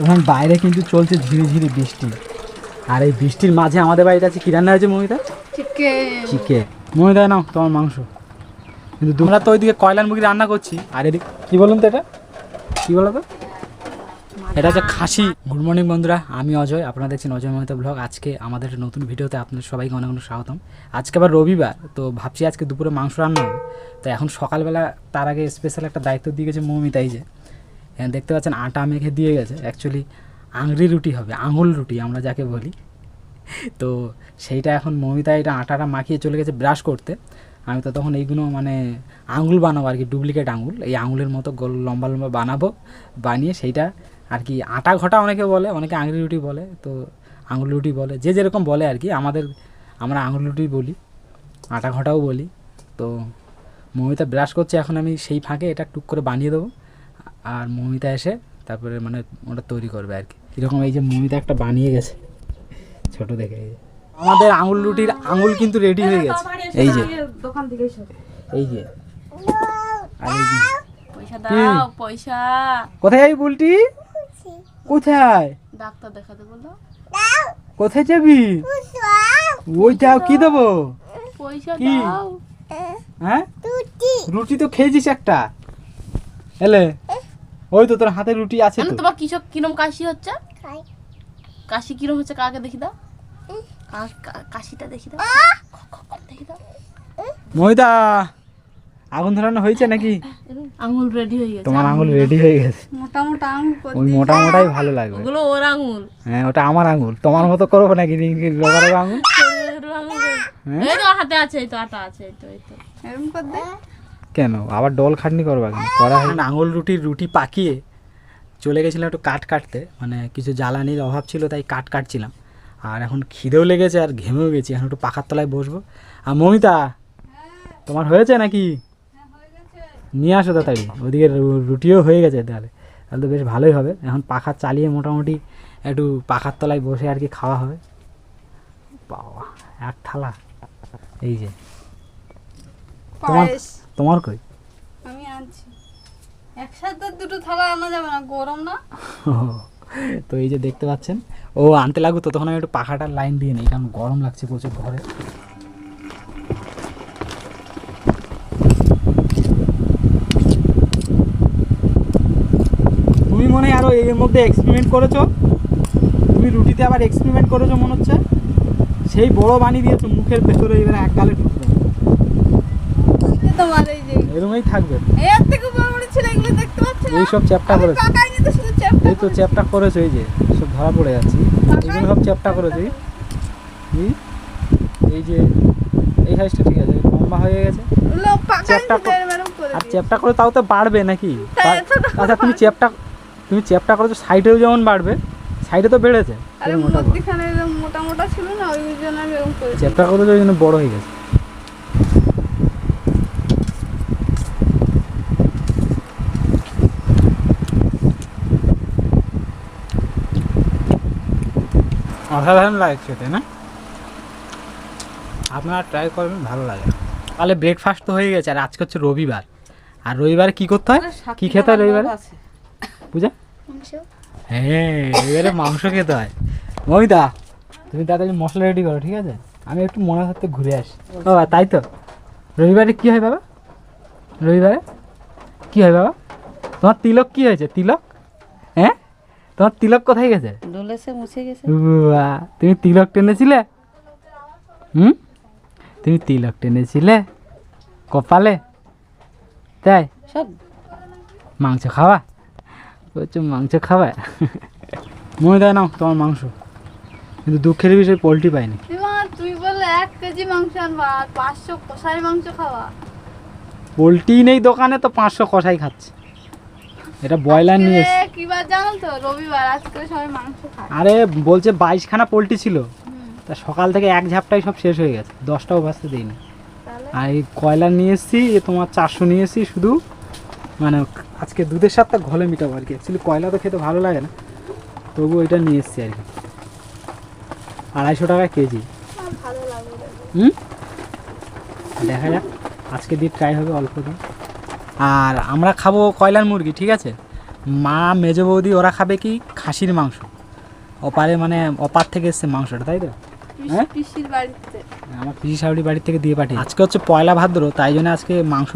তখন বাইরে কিন্তু চলছে ঝিরি ঝিরি বৃষ্টি। আর এই বৃষ্টির মাঝে আমাদের বাড়িতে আছে কি রান্না হয়েছে মমিতা? চিকেন মমিতা নাও তোমার মাংস। কিন্তু তোমরা তো ওইদিকে কয়লার মুরগি রান্না করছি। আর এদিকে কি বলুন তো এটা? কি বলো তো? এটা হচ্ছে খাসি। গুড মর্নিং বন্ধুরা। আমি অজয় আপনারা দেখছেন অজয় মহিতা ব্লগ। আজকে আমাদের নতুন ভিডিওতে আপনাদের সবাইকে অনেক অনেক স্বাগতম। আজকে আবার রবিবার তো ভাবছি আজকে দুপুরে মাংস রান্না হবে। তো এখন সকালবেলা তার আগে স্পেশাল একটা দায়িত্ব দিয়ে গেছে মৌমিতাই যে। দেখতে পাচ্ছেন আটা মেখে দিয়ে গেছে। অ্যাকচুয়ালি আংরি রুটি হবে, আঙুল রুটি আমরা যাকে বলি। তো সেইটা এখন মমিতা এটা আটাটা মাখিয়ে চলে গেছে ব্রাশ করতে। আমি তো তখন এইগুলো মানে আঙুল বানাবো আর কি ডুপ্লিকেট আঙুল। এই আঙুলের মতো গোল লম্বা লম্বা বানাবো, বানিয়ে সেইটা আর কি আটা ঘটা অনেকে বলে, অনেকে আঙুলি রুটি বলে। তো আঙুল রুটি বলে, যে যেরকম বলে আর কি, আমাদের, আমরা আঙুল রুটি বলি, আটা ঘটাও বলি। তো মমিতা ব্রাশ করছে, এখন আমি সেই ফাঁকে এটা টুক করে বানিয়ে দেবো। আর মৌমিতা এসে তারপরে মানে ওটা তৈরি করবে আর কি। এরকম এই যে মৌমিতা একটা বানিয়ে গেছে ছোট দেখে এই যে। আমাদের আঙুল রুটির আঙুল কিন্তু রেডি হয়ে গেছে। এই যে। দোকান থেকে এসো। এই যে। পয়সা? দাও পয়সা। কোথায় যাবি বুলটি? কোথায়? ডাক্তার দেখাতে বলো কোথায় যাবি? ওই যাও কি দেবো? পয়সা কি? দাও। হ্যাঁ? রুটি তো খেয়েছিস একটা। এলে। ওই তো তোর হাতে রুটি আছে জানো তো। তোমার কিসব কিরম কাশি হচ্ছে? কাশি কিরম হচ্ছে কাকে দেখি দাও। কাশিটা দেখি দাও। খ- খ- খ- দেখি দাও। মহিদা আগুন ধরানো হয়েছে নাকি? আঙুল রেডি হয়ে গেছে। তোমার আঙুল রেডি হয়ে গেছে। মোটা মোটা আঙুল ওই মোটা মোটাই ভালো লাগবে। ওগুলো ওর আঙুল। হ্যাঁ ওটা আমার আঙুল। তোমার মতো করব নাকি? রোগা রোগা আঙুল? হ্যাঁ? এই তো হাতে আছে এই তো আটা আছে এই তো এই তো। এরকম কর দে কেন? আবার ডল খাটনি করবা কেন? করা হয় না আঙুল রুটির রুটি পাকিয়ে চলে গেছিলাম একটু কাঠ কাটতে। মানে কিছু জ্বালানির অভাব ছিল তাই কাঠ কাটছিলাম। আর এখন খিদেও লেগেছে আর ঘেমেও গেছি। এখন একটু পাখার তলায় বসবো। আর মমিতা তোমার হয়েছে নাকি? নিয়ে আসো তাড়াতাড়ি ওদিকে রুটিও হয়ে গেছে তাহলে। তাহলে তো বেশ ভালোই হবে। এখন পাখা চালিয়ে মোটামুটি একটু পাখার তলায় বসে আর কি খাওয়া হবে বাবা এক থালা। এই যে। তোমার তোমার কই? আমি আনছি। একসাথে দুটো থালা আনা যাবে না গরম না। তো এই যে দেখতে পাচ্ছেন ও আনতে লাগু তো তখন আমি একটু পাখাটার লাইন দিয়ে নিই কারণ গরম লাগছে প্রচুর ঘরে। তুমি মনে হয় আরও এর মধ্যে এক্সপেরিমেন্ট করেছ? তুমি রুটিতে আবার এক্সপেরিমেন্ট করেছ মনে হচ্ছে? সেই বড় বানিয়ে দিয়েছ মুখের ভেতরে এবার এক গালে তোমার এই যে। এরকমই থাকবে। এর থেকে বড় বড় ছিল এগুলো দেখতে পাচ্ছ না? এই সব চ্যাপটা করেছ। তো শুধু চ্যাপ্টা এই তো চ্যাপটা করেছ এই যে সব ধরা পড়ে যাচ্ছে। সব চ্যাপটা করেছ। এই। যে এই সাইজটা ঠিক আছে লম্বা হয়ে গেছে। আর। চ্যাপটা করে তাও তো বাড়বে নাকি? আচ্ছা তুমি চ্যাপটা তুমি চ্যাপটা করেছ সাইডেও যেমন বাড়বে সাইডে তো বেড়েছে। আরে মোটা মোটা মোটা ছিল না ওই জন্য আমি এরকম করে দিই। করেছ ওই জন্য বড় হয়ে গেছে। অসাধারণ লাগে খেতে না? আপনারা ট্রাই করবেন ভালো লাগে। তাহলে ব্রেকফাস্ট তো হয়ে গেছে আর আজকে হচ্ছে রবিবার। আর রবিবারে কি করতে হয়? কি খেতে হয় রবিবারে? পূজা? হ্যাঁ রবিবারে মাংস খেতে হয়। মমিতা তুমি তাড়াতাড়ি মশলা রেডি করো ঠিক আছে? আমি একটু মনে থাকতে ঘুরে আসি। ও তাই তো? রবিবারে কি হয় বাবা? রবিবারে? কি হয় বাবা? তোমার তিলক কি হয়েছে? তিলক? তোমার তিলক কোথায় গেছে? ডলেছে মুছে গেছে। তুমি তিলক টেনেছিলে? হুম? তুমি তিলক টেনেছিলে? কপালে? তাই? সব। মাংস খাওয়া বলছো মাংস খাওয়া মনে দেয় নাও তোমার মাংস। কিন্তু দুঃখের বিষয় পোলট্রি পাইনি। মা তুই বললে এক কেজি মাংস আনবা আর পাঁচশো কষাই মাংস খাওয়া পোলট্রি নেই দোকানে তো পাঁচশো কষাই খাচ্ছে। এটা ব্রয়লার নিয়ে এসছে। আজকে কিবার জানো তো? রবিবার আজকে সবাই মাংস খায়। আরে বলছে বাইশখানা পোলট্রি ছিল। তা সকাল থেকে এক ঝাপটাই সব শেষ হয়ে গেছে। দশটাও বাঁচতে দেয়নি। তাহলে? আর এই কয়লার নিয়ে এসেছি এ তোমার চারশো নিয়ে এসেছি শুধু। মানে আজকে দুধের সাথে ঘলে মিটাবো আর কি। অ্যাকচুয়ালি কয়লা তো খেতে ভালো লাগে না। তবু এটা নিয়ে এসেছি আর কি। আড়াইশো টাকা কেজি। দেখো। হুম? দেখা যাক। আজকে দিয়ে ট্রাই হবে অল্প দিন আর আমরা খাব কয়লার মুরগি ঠিক আছে? মা মেজ বৌদি ওরা খাবে কি? খাসির মাংস। ওপারে মানে অপার থেকে এসছে মাংসটা তাই তো? হ্যাঁ? আমার পিসি শাশুড়ি বাড়ি থেকে দিয়ে পাঠিয়ে। আজকে হচ্ছে পয়লা ভাদ্র তাই জন্য আজকে মাংস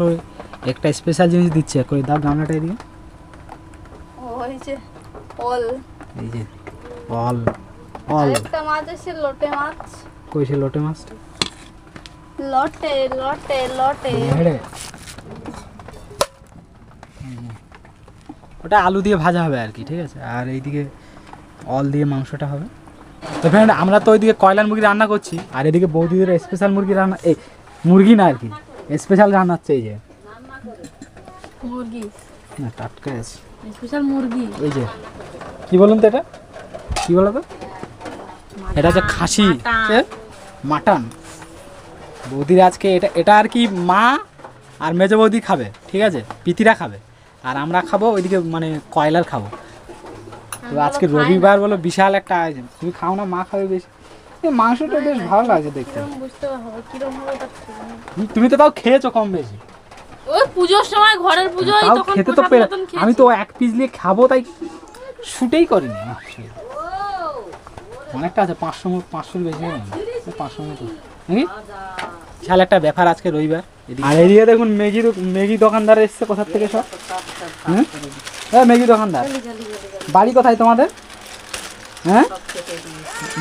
একটা স্পেশাল জিনিস দিচ্ছে। করে দাও গামলাটা এদিকে। ওই যে ওল এই যে অল অল আরেকটা মাছ আছে লোটে মাছ। লোটে মাছটা? লটে লটে লটে। ওটা আলু দিয়ে ভাজা হবে আর কি ঠিক আছে? আর এইদিকে অল দিয়ে মাংসটা হবে। তো ফ্রেন্ড আমরা তো ওইদিকে কয়লার মুরগি রান্না করছি আর এদিকে বৌদিদের স্পেশাল মুরগি রান্না এই মুরগি না আর কি স্পেশাল রান্না হচ্ছে এই যে। মুরগি। না টাটকা আছে। স্পেশাল মুরগি। এই যে কি বলুন তো এটা? কি বলো তো এটা হচ্ছে খাসি। মাটন। বৌদির আজকে এটা এটা আর কি মা আর মেজো বৌদি খাবে ঠিক আছে? পিতিরা খাবে। আর আমরা খাব ওইদিকে মানে কয়লার খাব। তো আজকে রবিবার বলো বিশাল একটা আয়োজন। তুমি খাও না মা খাবে বেশি। মাংসটা বেশ ভালো লাগে দেখতে। তুমি তো তাও খেয়েছো কম বেশি। ওই পুজোর সময় ঘরের পুজো তখন খেতে তো। আমি তো এক পিস নিয়ে খাব তাই শুটেই করিনি। অনেকটা আছে পাঁচশো পাঁচশোর বেশি পাঁচশো মতো। নাকি? বিশাল একটা ব্যাপার আজকে রবিবার। আর এদিকে দেখুন ম্যাগি ম্যাগি দোকানদার এসছে কোথার থেকে সব? হুম হ্যাঁ ম্যাগি দোকানদার। বাড়ি কোথায় তোমাদের? হ্যাঁ?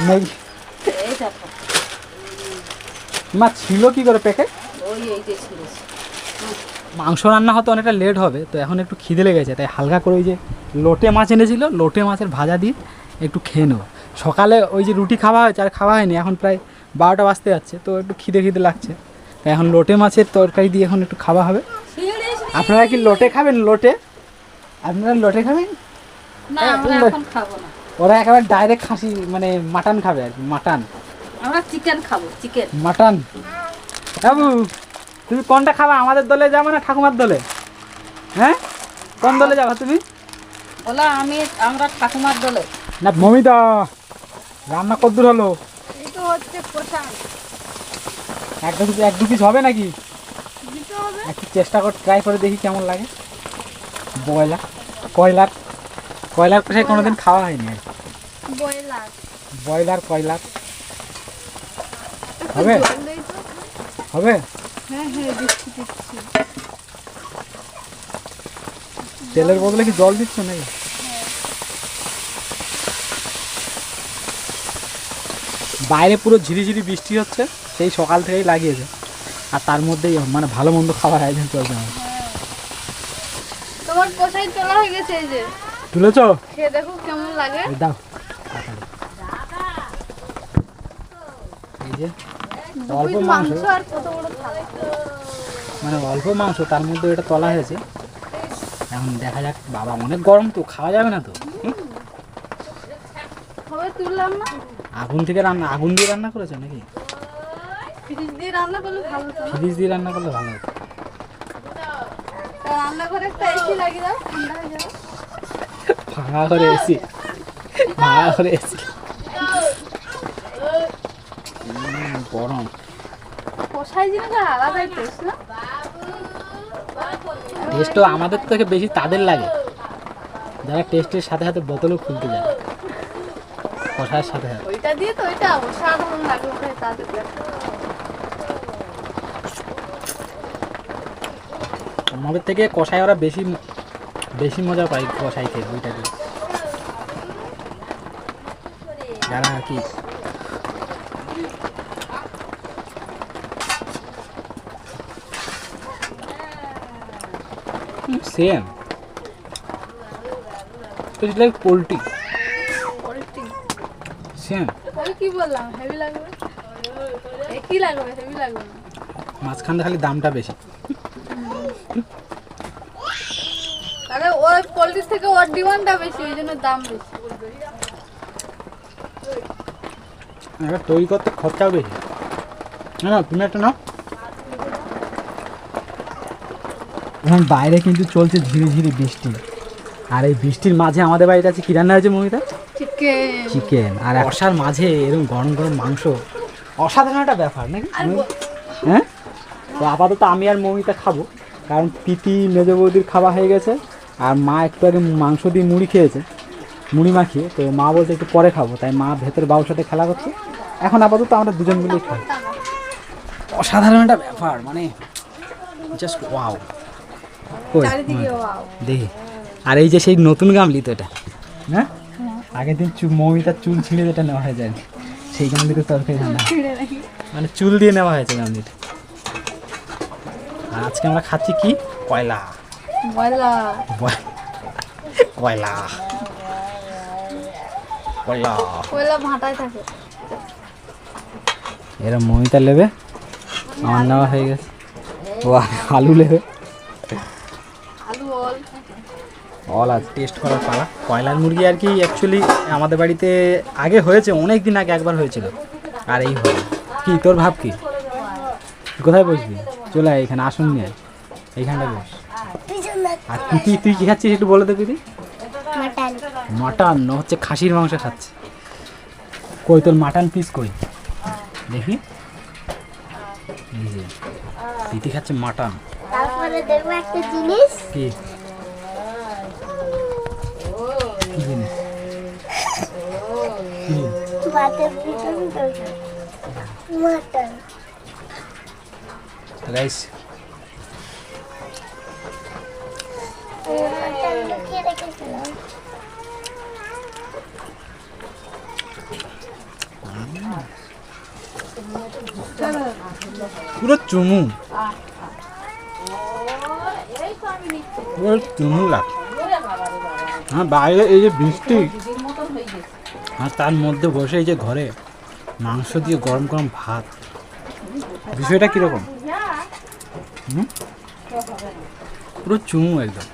ম্যাগি মা ছিল কি করে প্যাকেট? মাংস রান্না হতে অনেকটা লেট হবে তো এখন একটু খিদে লেগেছে তাই হালকা করে ওই যে লোটে মাছ এনেছিল লোটে মাছের ভাজা দিয়ে একটু খেয়ে নেব। সকালে ওই যে রুটি খাওয়া হয়েছে আর খাওয়া হয়নি এখন প্রায় বারোটা বাজতে যাচ্ছে তো একটু খিদে খিদে লাগছে। তাই এখন লোটে মাছের তরকারি দিয়ে এখন একটু খাওয়া হবে। আপনারা কি লোটে খাবেন? লোটে? আপনারা লোটে খাবেন? না ওরা একেবারে ডাইরেক্ট খাসি মানে মাটন খাবে আর কি মাটন। আমরা চিকেন খাব চিকেন মাটন? বাবু তুমি কোনটা খাবা? আমাদের দলে যাব না ঠাকুমার দলে? হ্যাঁ? কোন দলে যাবা তুমি? ওলা আমি আমরা ঠাকুমার দলে। না মমিতা রান্না কদ্দূর হলো। এই তো হচ্ছে এক দু এক দু পিস হবে নাকি? একটু চেষ্টা করে ট্রাই করে দেখি কেমন লাগে। ব্রয়লার কয়লার কয়লার কষাই কোনোদিন খাওয়া হয়নি? আর কি। ব্রয়লার কয়লার। হবে? হবে? হ্যাঁ হ্যাঁ তেলের বদলে কি জল দিচ্ছ নাকি? বাইরে পুরো ঝিরিঝিরি বৃষ্টি হচ্ছে। সেই সকাল থেকেই লাগিয়েছে। আর তার মধ্যেই মানে ভালো মন্দ খাবার আয়োজন চলছে আমার তোমার পোশাক তোলা হয়ে গেছে এই যে। তুলেছ? খেয়ে দেখো কেমন লাগে। দাও। এই যে অল্প মাংস। মাংস আর কত বড় থালা মানে অল্প মাংস তার মধ্যে এটা তলা হয়েছে। এখন দেখা যাক বাবা অনেক গরম তো খাওয়া যাবে না তো। আগুন থেকে রান্না আগুন দিয়ে রান্না করেছ নাকি? ফ্রিজ দিয়ে রান্না করলে ভালো তো ফ্রিজ দিয়ে রান্না করলে ভালো হতো। রান্নাঘরে একটা এসি লাগিয়ে দাও ঠান্ডা হয়ে যাবে। ভাঙা করে এসি ভাঙা করে এসি গরম। কষাই জিনিস আলাদাই টেস্ট না? টেস্ট তো আমাদের থেকে বেশি তাদের লাগে। যারা টেস্টের সাথে সাথে বোতলও খুলতে যায়। কষার সাথে ওইটা দিয়ে তো ওইটা অসাধারণ ভাই তাদের আমাদের থেকে কষায় ওরা বেশি বেশি মজা পায় কষাই খেয়ে ওইটা দিয়ে। যারা আর কি। Same like poultry. সেম আমি কি বললাম? হেভি লাগবে? একই লাগবে? হেভি লাগবে মাঝখানটা খালি দামটা বেশি। তাহলে ওই পোলট্রির থেকে ওর ডিমান্ডটা বেশি ওই জন্য দাম বেশি। তৈরি করতে খরচাও বেশি। না না তুমি একটা নাও। এখন বাইরে কিন্তু চলছে ঝিরি ঝিরি বৃষ্টি। আর এই বৃষ্টির মাঝে আমাদের বাড়িতে আছে কি রান্না হয়েছে মমিতা? চিকেন চিকেন আর অসার মাঝে এরকম গরম গরম মাংস। অসাধারণ একটা ব্যাপার নাকি? হ্যাঁ? তো আপাতত আমি আর মমিতা খাব। কারণ প্রীতি মেজ বৌদির খাওয়া হয়ে গেছে আর মা একটু আগে মাংস দিয়ে মুড়ি খেয়েছে মুড়ি মাখিয়ে তো মা বলতে একটু পরে খাব তাই মা ভেতরে বাবুর সাথে খেলা করছে। এখন আপাতত আমরা দুজন মিলেই খাই অসাধারণ একটা ব্যাপার মানে জাস্ট ওয়াও দেখি। আর এই যে সেই নতুন গামলি তো এটা। হ্যাঁ? আগের দিন চু মৌমিতার চুল ছিঁড়ে যেটা নেওয়া হয়ে যায় সেই গামলিতে তরকারি রান্না মানে চুল দিয়ে নেওয়া হয়েছে গামলিটা। আর আজকে আমরা খাচ্ছি কি? কয়লা। কয়লা। কয়লা। কয়লা ভাটায় থাকে। এরা মমিতা নেবে আমার নেওয়া হয়ে গেছে। ও আলু নেবে অল আজ টেস্ট করার পালা। কয়লার মুরগি আর কি অ্যাকচুয়ালি আমাদের বাড়িতে আগে হয়েছে অনেক দিন আগে একবার হয়েছিল। আর এই হলো। কি তোর ভাব কি? কোথায় বসবি? চলে আয় এখানে আসুন নিয়ে। এইখানটা বস। আর তুই তুই তুই কি খাচ্ছিস একটু বলে দে দিদি। মাটন। মাটন হচ্ছে খাসির মাংস খাচ্ছে। কই তোর মাটন পিস কই? দেখি। এই যে দিদি খাচ্ছে মাটন। তারপরে দেখব একটা জিনিস। কি? কি জিনিস? মাটন। রেখেছিলাম পুরো চুমু পুরো চুমু লাগ হ্যাঁ বাইরে এই যে বৃষ্টি আর তার মধ্যে বসে এই যে ঘরে মাংস দিয়ে গরম গরম ভাত বিষয়টা কীরকম হুম পুরো চুমু একদম